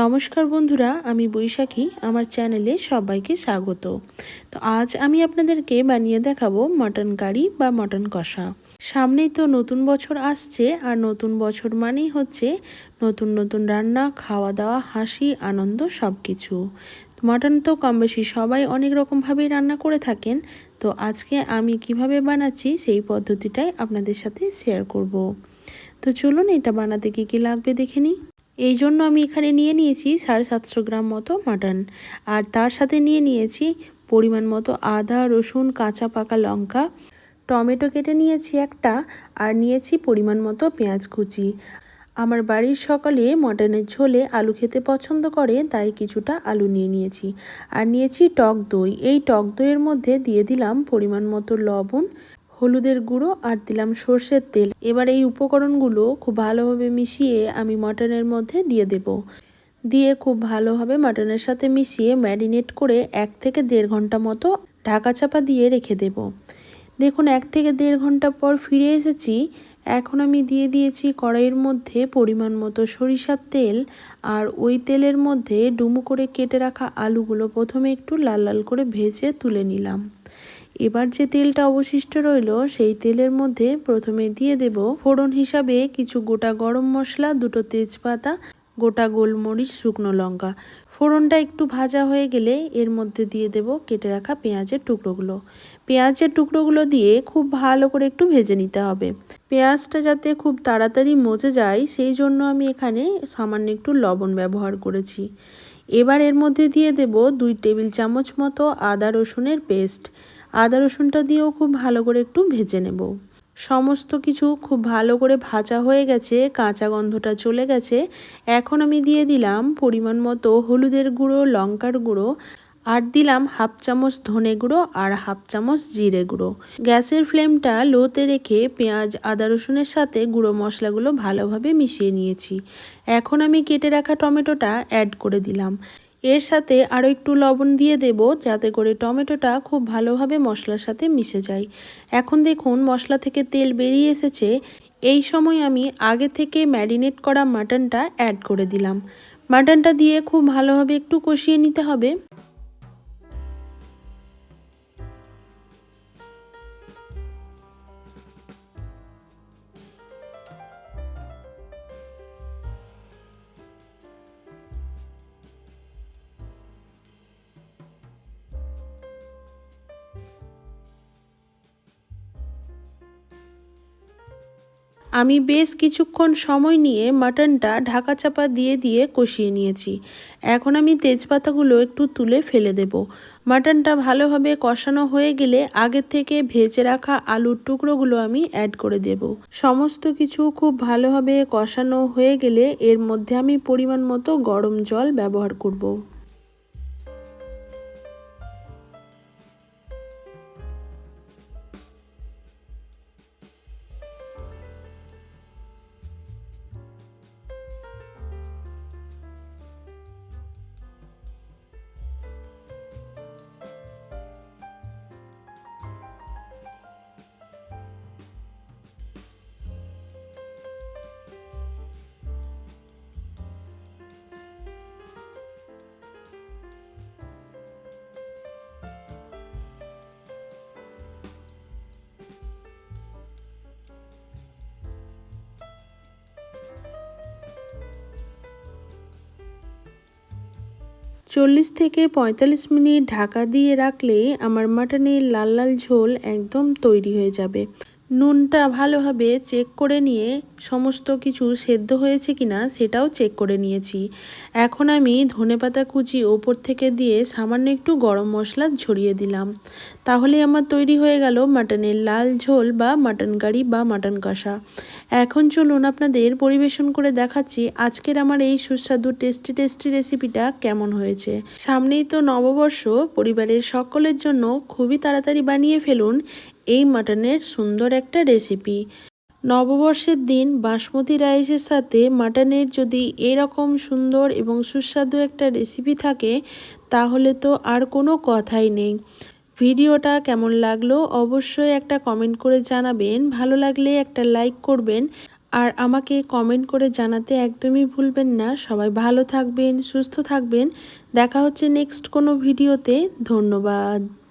নমস্কার বন্ধুরা, আমি বৈশাখী, আমার চ্যানেলে সবাইকে স্বাগত। তো আজ আমি আপনাদেরকে বানিয়ে দেখাবো মটন কারি বা মটন কষা। সামনেই তো নতুন বছর আসছে, আর নতুন বছর মানেই হচ্ছে নতুন নতুন রান্না খাওয়া দাওয়া হাসি, আনন্দ সব কিছু মটন তো কম বেশি সবাই অনেক রকমভাবেই রান্না করে থাকেন, তো আজকে আমি কীভাবে বানাচ্ছি সেই পদ্ধতিটাই আপনাদের সাথে শেয়ার করব। তো চলুন এটা বানাতে কী কী লাগবে দেখে নিই। এই জন্য আমি এখানে নিয়ে নিয়েছি সাড়ে সাতশো গ্রাম মতো মাটন। আর তার সাথে নিয়ে নিয়েছি পরিমাণ মতো আদা, রসুন, কাঁচা পাকা লঙ্কা। টমেটো কেটে নিয়েছি একটা আর নিয়েছি পরিমাণ মতো পেঁয়াজ কুচি। আমার বাড়ির সকালে মটনের ঝোলে আলু খেতে পছন্দ করে, তাই কিছুটা আলু নিয়ে নিয়েছি। আর নিয়েছি টক দই। এই টক দইয়ের মধ্যে দিয়ে দিলাম পরিমাণ মতো লবণ হলুদের গুঁড়ো আর দিলাম সর্ষের তেল। এবার এই উপকরণগুলো খুব ভালোভাবে মিশিয়ে আমি মটনের মধ্যে দিয়ে দেব। দিয়ে খুব ভালোভাবে মটনের সাথে মিশিয়ে ম্যারিনেট করে এক থেকে দেড় ঘণ্টা মতো ঢাকা চাপা দিয়ে রেখে দেব। দেখুন, এক থেকে দেড় ঘণ্টা পর ফিরে এসেছি। এখন আমি দিয়ে দিয়েছি কড়াইয়ের মধ্যে পরিমাণ মতো সরিষার তেল আর ওই তেলের মধ্যে ডুমু করে কেটে রাখা আলুগুলো প্রথমে একটু লাল লাল করে ভেজে তুলে নিলাম। এবার যে তেলটা অবশিষ্ট রইল, সেই তেলের মধ্যে প্রথমে দিয়ে দেব ফোড়ন হিসাবে কিছু গোটা গরম মশলা, দুটো তেজপাতা, গোটা গোলমরিচ, শুকনো লঙ্কা। ফোড়নটা একটু ভাজা হয়ে গেলে এর মধ্যে দিয়ে দেব কেটে রাখা পেঁয়াজের টুকরোগুলো। পেঁয়াজের টুকরোগুলো দিয়ে খুব ভালো করে একটু ভেজে নিতে হবে। পেঁয়াজটা যাতে খুব তাড়াতাড়ি মজে যায়, সেই জন্য আমি এখানে সামান্য একটু লবণ ব্যবহার করেছি। এবার এর মধ্যে দিয়ে দেব দুই টেবিল চামচ মতো আদা রসুনের পেস্ট। আদা রসুনটা দিয়েও খুব ভালো করে একটু ভেজে নেব। সমস্ত কিছু খুব ভালো করে ভাজা হয়ে গেছে, কাঁচা গন্ধটা চলে গেছে। এখন আমি দিয়ে দিলাম পরিমাণ মতো হলুদের গুঁড়ো, লঙ্কার গুঁড়ো আর দিলাম হাফ চামচ ধনে গুঁড়ো আর হাফ চামচ জিরে গুঁড়ো। গ্যাসের ফ্লেমটা লোতে রেখে পেঁয়াজ, আদা রসুনের সাথে গুঁড়ো মশলাগুলো ভালোভাবে মিশিয়ে নিয়েছি। এখন আমি কেটে রাখা টমেটোটা অ্যাড করে দিলাম। এর সাথে আরও একটু লবণ দিয়ে দেব যাতে করে টমেটোটা খুব ভালোভাবে মশলার সাথে মিশে যায়। এখন দেখুন মশলা থেকে তেল বেরিয়ে এসেছে। এই সময় আমি আগে থেকে ম্যারিনেট করা মাটনটা অ্যাড করে দিলাম। মাটনটা দিয়ে খুব ভালোভাবে একটু কষিয়ে নিতে হবে। আমি বেশ কিছুক্ষণ সময় নিয়ে মাটনটা ঢাকা চাপা দিয়ে দিয়ে কষিয়ে নিয়েছি। এখন আমি তেজপাতাগুলো একটু তুলে ফেলে দেব। মাটনটা ভালোভাবে কষানো হয়ে গেলে আগের থেকে ভেজে রাখা আলুর টুকরোগুলো আমি অ্যাড করে দেব। সমস্ত কিছু খুব ভালোভাবে কষানো হয়ে গেলে এর মধ্যে আমি পরিমাণ মতো গরম জল ব্যবহার করব। চল্লিশ থেকে পঁয়তাল্লিশ মিনিট ঢাকা দিয়ে রাখলে আমার মাটনের লাল লাল ঝোল একদম তৈরি হয়ে যাবে। নুনটা ভালোভাবে চেক করে নিয়ে সমস্ত কিছু সেদ্ধ হয়েছে কিনা সেটাও চেক করে নিয়েছি। এখন আমি ধনেপাতা কুচি ওপর থেকে দিয়ে সামান্য একটু গরম মশলা ছড়িয়ে দিলাম। তাহলে আমার তৈরি হয়ে গেল মাটনের লাল ঝোল বা মাটন কারি বা মাটন কষা। এখন চলুন আপনাদের পরিবেশন করে দেখাচ্ছি আজকের আমার এই সুস্বাদু টেস্টি টেস্টি রেসিপিটা কেমন হয়েছে। সামনেই তো নববর্ষ, পরিবারের সকলের জন্য খুবই তাড়াতাড়ি বানিয়ে ফেলুন এই মাটনের সুন্দর একটা রেসিপি। নববর্ষের দিন বাসমতি রাইসের সাথে মাটনের যদি এরকম সুন্দর এবং সুস্বাদু একটা রেসিপি থাকে, তাহলে তো আর কোনো কথাই নেই। ভিডিওটা কেমন লাগল অবশ্যই একটা কমেন্ট করে জানাবেন, ভালো লাগলে একটা লাইক করবেন, আর আমাকে কমেন্ট করে জানাতে একদমই ভুলবেন না। সবাই ভালো থাকবেন, সুস্থ থাকবেন। দেখা হচ্ছে নেক্সট কোনো ভিডিওতে। ধন্যবাদ।